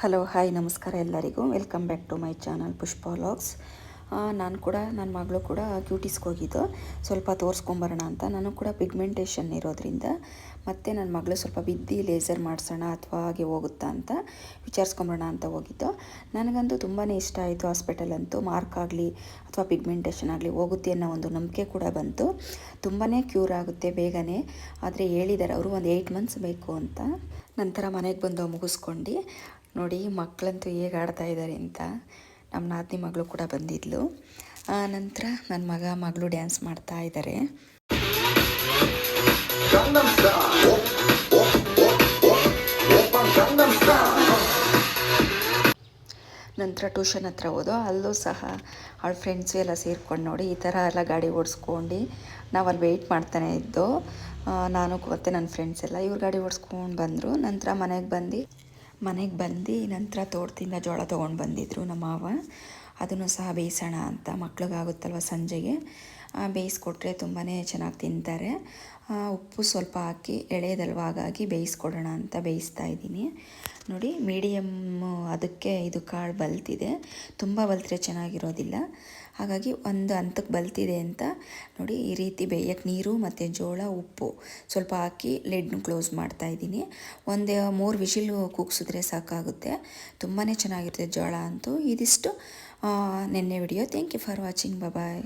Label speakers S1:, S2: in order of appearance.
S1: Hello hi ನಮಸ್ಕಾರ ಎಲ್ಲರಿಗೂ. Welcome back to my channel Pushpa vlogs ನಾನು ಕೂಡ ನನ್ನ ಮಗಳು ಕೂಡ ಕ್ಯೂಟಿಸ್ಗೆ ಹೋಗಿದ್ದು. ಸ್ವಲ್ಪ ತೋರಿಸ್ಕೊಂಬರೋಣ ಅಂತ. ನಾನು ಕೂಡ ಪಿಗ್ಮೆಂಟೇಷನ್ ಇರೋದ್ರಿಂದ ಮತ್ತು ನನ್ನ ಮಗಳು ಸ್ವಲ್ಪ ಬಿದ್ದಿ ಲೇಸರ್ ಮಾಡಿಸೋಣ ಅಥವಾ ಹಾಗೆ ಹೋಗುತ್ತಾ ಅಂತ ವಿಚಾರಿಸ್ಕೊಂಬರೋಣ ಅಂತ ಹೋಗಿದ್ದು. ನನಗಂತೂ ತುಂಬಾ ಇಷ್ಟ ಆಯಿತು ಹಾಸ್ಪಿಟಲ್ ಅಂತೂ. ಮಾರ್ಕ್ ಆಗಲಿ ಅಥವಾ ಪಿಗ್ಮೆಂಟೇಷನ್ ಆಗಲಿ ಹೋಗುತ್ತೆ ಅನ್ನೋ ಒಂದು ನಂಬಿಕೆ ಕೂಡ ಬಂತು. ತುಂಬಾ ಕ್ಯೂರ್ ಆಗುತ್ತೆ ಬೇಗನೆ. ಆದರೆ ಹೇಳಿದ್ದಾರೆ ಅವರು ಒಂದು ಏಯ್ಟ್ ಮಂತ್ಸ್ ಬೇಕು ಅಂತ. ನಂತರ ಮನೆಗೆ ಬಂದು ಮುಗಿಸ್ಕೊಂಡು. ನೋಡಿ, ಮಕ್ಕಳಂತೂ ಹೇಗೆ ಆಡ್ತಾ ಇದ್ದಾರೆ ಅಂತ ನಮ್ಮ ನಾದಿನಿ ಮಗಳು ಕೂಡ ಬಂದಿದ್ಲು ಆ ನಂತರ ನನ್ನ ಮಗ ಮಗಳು ಡ್ಯಾನ್ಸ್ ಮಾಡ್ತಾ ಇದ್ದಾರೆ. ನಂತರ ಟ್ಯೂಷನ್ ಹತ್ರ ಹೋದೋ, ಅಲ್ಲೂ ಸಹ ಅವಳ ಫ್ರೆಂಡ್ಸು ಎಲ್ಲ ಸೇರ್ಕೊಂಡು ನೋಡಿ, ಈ ಥರ ಎಲ್ಲ ಗಾಡಿ ಓಡಿಸ್ಕೊಂಡು ನಾವು ಅಲ್ಲಿ ವೆಯ್ಟ್ ಮಾಡ್ತಾನೆ ಇದ್ದೋ ನಾನು ಮತ್ತು ನನ್ನ ಫ್ರೆಂಡ್ಸ್ ಎಲ್ಲ, ಇವ್ರು ಗಾಡಿ ಓಡಿಸ್ಕೊಂಡು ಬಂದರು ನಂತರ ಮನೆಗೆ ಬಂದು ಮನೆಗೆ ಬಂದು ನಂತರ ತೋಟದಿಂದ ಜೋಳ ತೊಗೊಂಡು ಬಂದಿದ್ರು ನಮ್ಮ ಮಾವ. ಅದನ್ನು ಸಹ ಬೇಯಿಸೋಣ ಅಂತ ಮಕ್ಳಿಗಾಗುತ್ತಲ್ವ ಸಂಜೆಗೆ. ಬೇಯಿಸ್ಕೊಟ್ರೆ ತುಂಬಾ ಚೆನ್ನಾಗಿ ತಿಂತಾರೆ. ಉಪ್ಪು ಸ್ವಲ್ಪ ಹಾಕಿ, ಎಳೆದಲ್ವಾ ಹಾಗಾಗಿ ಬೇಯಿಸ್ಕೊಡೋಣ ಅಂತ ಬೇಯಿಸ್ತಾ ಇದ್ದೀನಿ. ನೋಡಿ ಮೀಡಿಯಮ್ಮು ಅದಕ್ಕೆ ಇದು ಕಾಳು ಬಲ್ತಿದೆ. ತುಂಬ ಬಲ್ತರೆ ಚೆನ್ನಾಗಿರೋದಿಲ್ಲ. ಹಾಗಾಗಿ ಒಂದು ಹಂತಕ್ಕೆ ಬಲ್ತಿದೆ ಅಂತ. ನೋಡಿ, ಈ ರೀತಿ ಬೇಯಕ್ಕೆ ನೀರು ಮತ್ತು ಜೋಳ, ಉಪ್ಪು ಸ್ವಲ್ಪ ಹಾಕಿ ಲೆಡ್ನ ಕ್ಲೋಸ್ ಮಾಡ್ತಾ ಇದ್ದೀನಿ. ಒಂದು ಮೂರು ವಿಶಿಲ್ ಕೂಗ್ಸಿದ್ರೆ ಸಾಕಾಗುತ್ತೆ. ತುಂಬಾ ಚೆನ್ನಾಗಿರುತ್ತೆ ಜೋಳ ಅಂತೂ. ಇದಿಷ್ಟು ನೆನ್ನೆ video thank you for watching bye